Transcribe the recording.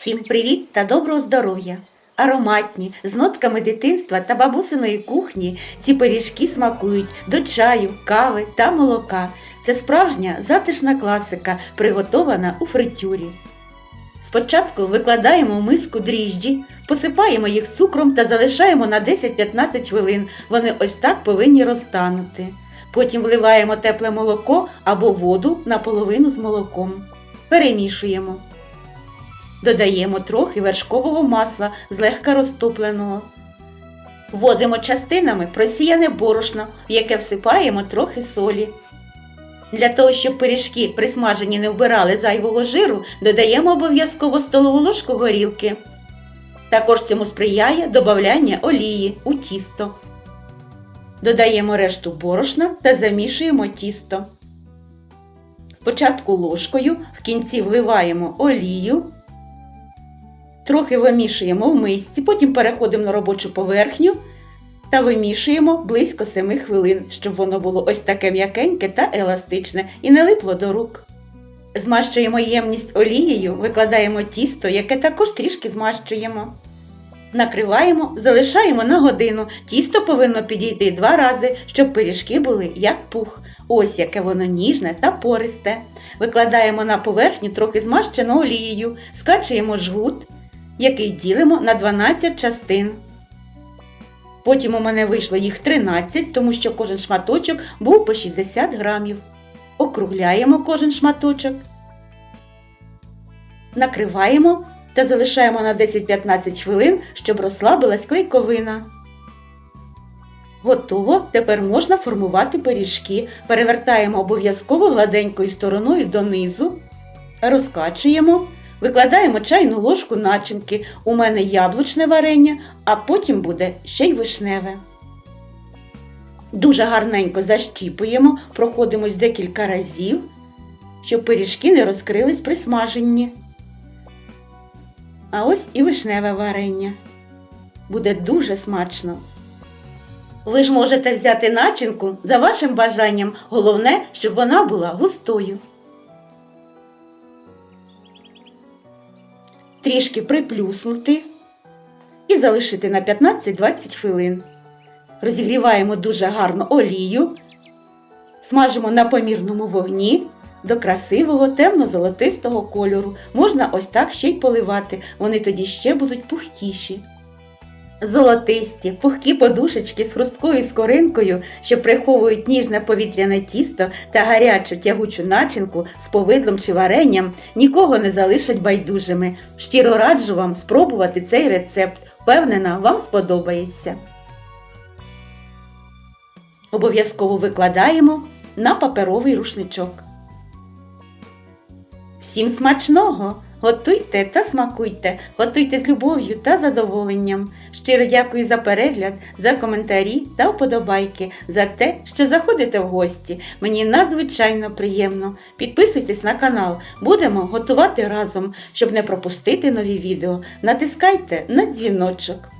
Всім привіт та доброго здоров'я! Ароматні, з нотками дитинства та бабусиної кухні ці пиріжки смакують до чаю, кави та молока. Це справжня затишна класика, приготована у фритюрі. Спочатку викладаємо в миску дріжджі, посипаємо їх цукром та залишаємо на 10-15 хвилин. Вони ось так повинні розтанути. Потім вливаємо тепле молоко або воду наполовину з молоком. Перемішуємо. Додаємо трохи вершкового масла злегка розтопленого. Вводимо частинами просіяне борошно, в яке всипаємо трохи солі. Для того, щоб пиріжки при смаженні не вбирали зайвого жиру, додаємо обов'язково столову ложку горілки. Також цьому сприяє додавання олії у тісто. Додаємо решту борошна та замішуємо тісто. Спочатку ложкою, в кінці вливаємо олію. Трохи вимішуємо в мисці, потім переходимо на робочу поверхню та вимішуємо близько 7 хвилин, щоб воно було ось таке м'якеньке та еластичне і не липло до рук. Змащуємо ємність олією, викладаємо тісто, яке також трішки змащуємо. Накриваємо, залишаємо на годину. Тісто повинно підійти два рази, щоб пиріжки були як пух. Ось яке воно ніжне та пористе. Викладаємо на поверхню трохи змащену олією, скачуємо жгут, який ділимо на 12 частин. Потім у мене вийшло їх 13, тому що кожен шматочок був по 60 грамів. Округляємо кожен шматочок. Накриваємо та залишаємо на 10-15 хвилин, щоб розслабилась клейковина. Готово, тепер можна формувати пиріжки. Перевертаємо обов'язково гладенькою стороною донизу, розкачуємо, викладаємо чайну ложку начинки. У мене яблучне варення, а потім буде ще й вишневе. Дуже гарненько защіпуємо, проходимось декілька разів, щоб пиріжки не розкрились при смаженні. А ось і вишневе варення. Буде дуже смачно. Ви ж можете взяти начинку за вашим бажанням. Головне, щоб вона була густою. Трішки приплюснути і залишити на 15-20 хвилин. Розігріваємо дуже гарно олію, смажимо на помірному вогні до красивого темно-золотистого кольору. Можна ось так ще й поливати, вони тоді ще будуть пухтіші. Золотисті, пухкі подушечки з хрусткою скоринкою, що приховують ніжне повітряне тісто та гарячу тягучу начинку з повидлом чи варенням, нікого не залишать байдужими. Щиро раджу вам спробувати цей рецепт. Впевнена, вам сподобається. Обов'язково викладаємо на паперовий рушничок. Всім смачного! Готуйте та смакуйте, готуйте з любов'ю та задоволенням. Щиро дякую за перегляд, за коментарі та вподобайки, за те, що заходите в гості. Мені надзвичайно приємно. Підписуйтесь на канал, будемо готувати разом, щоб не пропустити нові відео. Натискайте на дзвіночок.